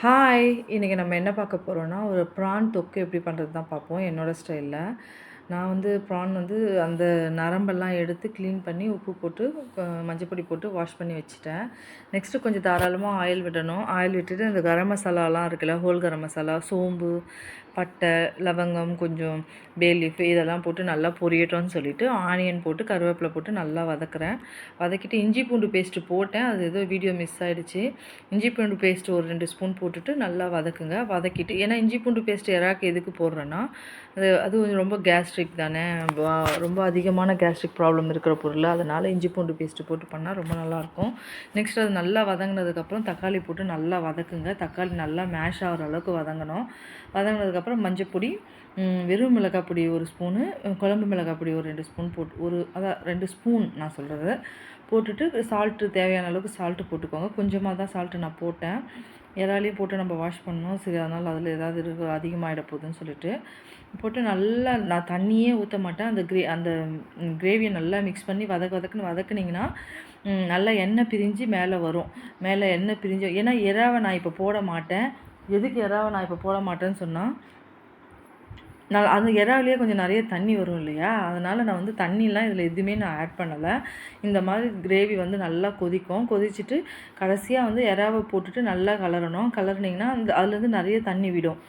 Hi இன்றைக்கி நம்ம என்ன பார்க்க போகிறோன்னா ஒரு ப்ரான் தொக்கு எப்படி பண்ணுறது தான் பார்ப்போம் என்னோடய ஸ்டைலில் நான் வந்து ப்ரான் வந்து அந்த நரம்பெல்லாம் எடுத்து க்ளீன் பண்ணி உப்பு போட்டு மஞ்சப்பொடி போட்டு வாஷ் பண்ணி வச்சுட்டேன். நெக்ஸ்ட்டு கொஞ்சம் தாராளமாக ஆயில் விடணும். ஆயில் விட்டுட்டு இந்த கரம் மசாலாலாம் இருக்குல்ல ஹோல் கரம் மசாலா சோம்பு பட்டை லவங்கம் கொஞ்சம் பேலீஃப் இதெல்லாம் போட்டு நல்லா பொரியட்டோன்னு சொல்லிவிட்டு ஆனியன் போட்டு கருவேப்பிலை போட்டு நல்லா வதக்குறேன். வதக்கிட்டு இஞ்சி பூண்டு பேஸ்ட்டு போட்டேன். அது ஏதோ வீடியோ மிஸ் ஆகிடுச்சு இஞ்சி பூண்டு பேஸ்ட்டு ஒரு ரெண்டு ஸ்பூன் போட்டுட்டு நல்லா வதக்குங்க. வதக்கிட்டு ஏன்னா இஞ்சி பூண்டு பேஸ்ட்டு எறாக்கு எதுக்கு போடுறேன்னா அது அது கொஞ்சம் ரொம்ப கேஸ்ட்ரிக் தானே? ரொம்ப அதிகமான கேஸ்ட்ரிக் ப்ராப்ளம் இருக்கிற பொருள். அதனால் இஞ்சி பூண்டு பேஸ்ட்டு போட்டு பண்ணால் ரொம்ப நல்லாயிருக்கும் நெக்ஸ்ட் அது நல்லா வதங்கினதுக்கப்புறம் தக்காளி போட்டு நல்லா வதக்குங்க. தக்காளி நல்லா மேஷ் ஆகிற அளவுக்கு வதங்கணும். வதங்கினதுக்கப்புறம் மஞ்சப்பொடி வெறும் மிளகாய் பொடி ஒரு ஸ்பூனு குழம்பு மிளகாய் பொடி ஒரு ரெண்டு ஸ்பூன் போட்டு ஒரு அதான் ரெண்டு ஸ்பூன் நான் சொல்கிறது போட்டுட்டு சால்ட்டு தேவையான அளவுக்கு சால்ட்டு போட்டுக்கோங்க. கொஞ்சமாக தான் சால்ட்டு நான் போட்டேன். இறாலையும் போட்டு நம்ம வாஷ் பண்ணோம் சரி அதனால் அதில் ஏதாவது இருக்கு அதிகமாகிட போகுதுன்னு சொல்லிட்டு போட்டு நல்லா நான் தண்ணியே ஊற்ற மாட்டேன். அந்த கிரே அந்த கிரேவியை நல்லா மிக்ஸ் பண்ணி வதக்க வதக்குன்னு வதக்குனிங்கன்னா நல்லா எண்ணெய் பிரிஞ்சு மேலே வரும். மேலே எண்ணெய் பிரிஞ்சு ஏன்னா இறாவை நான் இப்போ போட மாட்டேன். எதுக்கு இறாவை நான் இப்போ போட மாட்டேன்னு சொன்னால் நான் அந்த இறாவிலேயே கொஞ்சம் நிறைய தண்ணி வரும் இல்லையா? அதனால் நான் வந்து தண்ணிலாம் இதில் எதுவுமே நான் ஆட் பண்ணலை. இந்த மாதிரி கிரேவி வந்து நல்லா கொதிக்கும். கொதிச்சுட்டு கடைசியாக வந்து இறாவை போட்டுட்டு நல்லா கலரணும். கலர்னிங்கன்னா அந்த அதுலேருந்து நிறைய தண்ணி விடும்.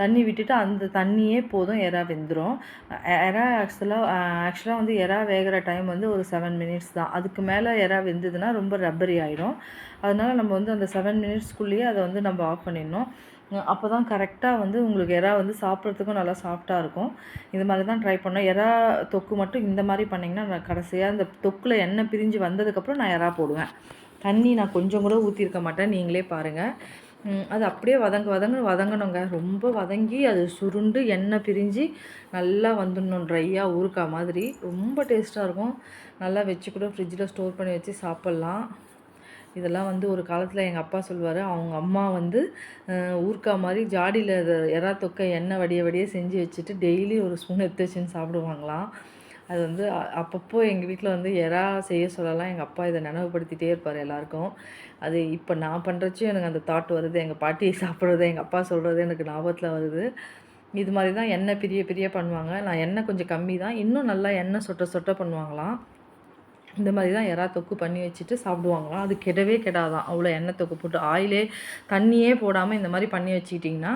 தண்ணி விட்டுட்டு அந்த தண்ணியே போதும் எறா வெந்துடும் எறா ஆக்சுவலாக ஆக்சுவலாக வந்து எறா வேகிற டைம் வந்து ஒரு செவன் மினிட்ஸ் தான். அதுக்கு மேலே எறா வெந்ததுன்னா ரொம்ப ரப்பரி ஆகிடும் அதனால் நம்ம வந்து அந்த செவன் மினிட்ஸ்க்குள்ளேயே அதை வந்து நம்ம ஆஃப் பண்ணிடணும். அப்போ தான் கரெக்டாக வந்து உங்களுக்கு எறா வந்து சாப்பிட்றதுக்கும் நல்லா சாஃப்டாக இருக்கும். இது மாதிரி தான் ட்ரை பண்ணோம். எறா தொக்கு மட்டும் இந்த மாதிரி பண்ணிங்கன்னா நான் கடைசியாக இந்த தொக்கில் எண்ணெய் பிரிஞ்சு வந்ததுக்கப்புறம் நான் எறா போடுவேன். தண்ணி நான் கொஞ்சம் கூட ஊற்றிருக்க மாட்டேன். நீங்களே பாருங்கள் அது அப்படியே வதங்க வதங்க வதங்கணுங்க. ரொம்ப வதங்கி அது சுருண்டு எண்ணெய் பிரிஞ்சு நல்லா வந்துடணும் ட்ரையாக ஊறுக்கா மாதிரி. ரொம்ப டேஸ்ட்டாக இருக்கும். நல்லா வச்சு கூட ஃப்ரிட்ஜில் ஸ்டோர் பண்ணி வச்சு சாப்பிட்லாம். இதெல்லாம் வந்து ஒரு காலத்தில் எங்கள் அப்பா சொல்லுவார். அவங்க அம்மா வந்து ஊர்க்கா மாதிரி ஜாடியில் எறா தொக்கை எண்ணெய் வடிய வடிய செஞ்சு வச்சுட்டு டெய்லி ஒரு ஸ்பூன் எடுத்து வச்சுன்னு சாப்பிடுவாங்களாம். அது வந்து அப்பப்போ எங்கள் வீட்டில் வந்து எறா செய்ய சொல்லலாம். எங்கள் அப்பா இதை நினைவுபடுத்திகிட்டே இருப்பார் எல்லாருக்கும். அது இப்போ நான் பண்ணுறச்சும் எனக்கு அந்த தாட் வருது. எங்கள் பாட்டி சாப்பிட்றது எங்கள் அப்பா சொல்கிறது எனக்கு ஞாபகத்தில் வருது. இது மாதிரி தான் எண்ணெய் பிரிய பிரிய பண்ணுவாங்க. நான் எண்ணெய் கொஞ்சம் கம்மி தான் இன்னும் நல்லா எண்ணெய் சொட்ட சொட்ட பண்ணுவாங்களாம். இந்த மாதிரி தான் எறா தொக்கு பண்ணி வச்சுட்டு சாப்பிடுவாங்களாம். அது கெடவே கெடாதான். அவ்வளோ எண்ணெய் தொக்கு போட்டு ஆயிலே தண்ணியே போடாமல் இந்த மாதிரி பண்ணி வச்சுக்கிட்டிங்கன்னா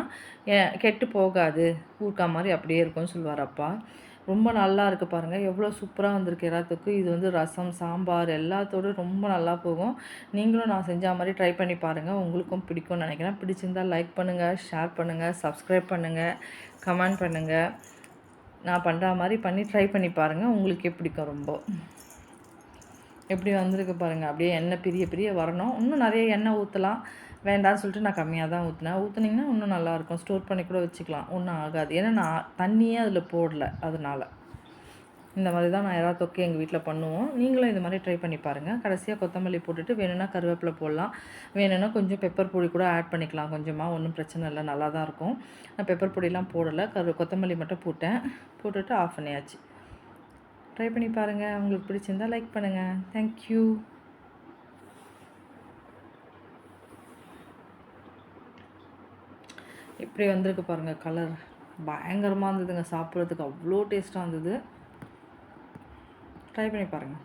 கெட்டு போகாது. ஊர்க்கா மாதிரி அப்படியே இருக்கும்னு சொல்லுவார் அப்பா. ரொம்ப நல்லா இருக்குது பாருங்கள் எவ்வளோ சூப்பராக வந்திருக்கு எல்லாத்துக்கும் இது வந்து ரசம் சாம்பார் எல்லாத்தோடும் ரொம்ப நல்லா போகும். நீங்களும் நான் செஞ்ச மாதிரி ட்ரை பண்ணி பாருங்கள் உங்களுக்கும் பிடிக்கும்னு நினைக்கிறேன். பிடிச்சிருந்தால் லைக் பண்ணுங்கள் ஷேர் பண்ணுங்கள் சப்ஸ்கிரைப் பண்ணுங்கள் கமெண்ட் பண்ணுங்கள் நான் பண்ணுற மாதிரி பண்ணி ட்ரை பண்ணி பாருங்கள் உங்களுக்கே பிடிக்கும் ரொம்ப. எப்படி வந்திருக்கு பாருங்கள் அப்படியே எண்ணெய் பிரிய பிரிய வரணும். இன்னும் நிறைய எண்ணெய் ஊற்றலாம் வேண்டாம்னு சொல்லிட்டு நான் கம்மியாக தான் ஊற்றினேன் ஊற்றுனீங்கன்னா இன்னும் நல்லாயிருக்கும் ஸ்டோர் பண்ணி கூட வச்சுக்கலாம். ஒன்றும் ஆகாது. ஏன்னா நான் தண்ணியே அதில் போடல. அதனால் இந்த மாதிரி தான் நான் யாராவது தொக்கை எங்கள் வீட்டில் பண்ணுவோம். நீங்களும் இந்த மாதிரி ட்ரை பண்ணி பாருங்கள் கடைசியாக கொத்தமல்லி போட்டுட்டு வேணும்னா கருவேப்பிலை போடலாம். வேணும்னா கொஞ்சம் பெப்பர் பொடி கூட ஆட் பண்ணிக்கலாம். கொஞ்சமாக ஒன்றும் பிரச்சனை இல்லை. நல்லா தான் இருக்கும். நான் பெப்பர் பொடியெலாம் போடலை. கரு கொத்தமல்லி மட்டும் போட்டேன். போட்டுட்டு ஆஃப் பண்ணியாச்சு. ட்ரை பண்ணி பாருங்கள் உங்களுக்கு பிடிச்சிருந்தால் லைக் பண்ணுங்கள் தேங்க்யூ இப்படி வந்திருக்கு பாருங்கள் கலர் பயங்கரமாக இருந்ததுங்க சாப்பிட்றதுக்கு அவ்வளோ டேஸ்ட்டாக இருந்தது ட்ரை பண்ணி பாருங்கள்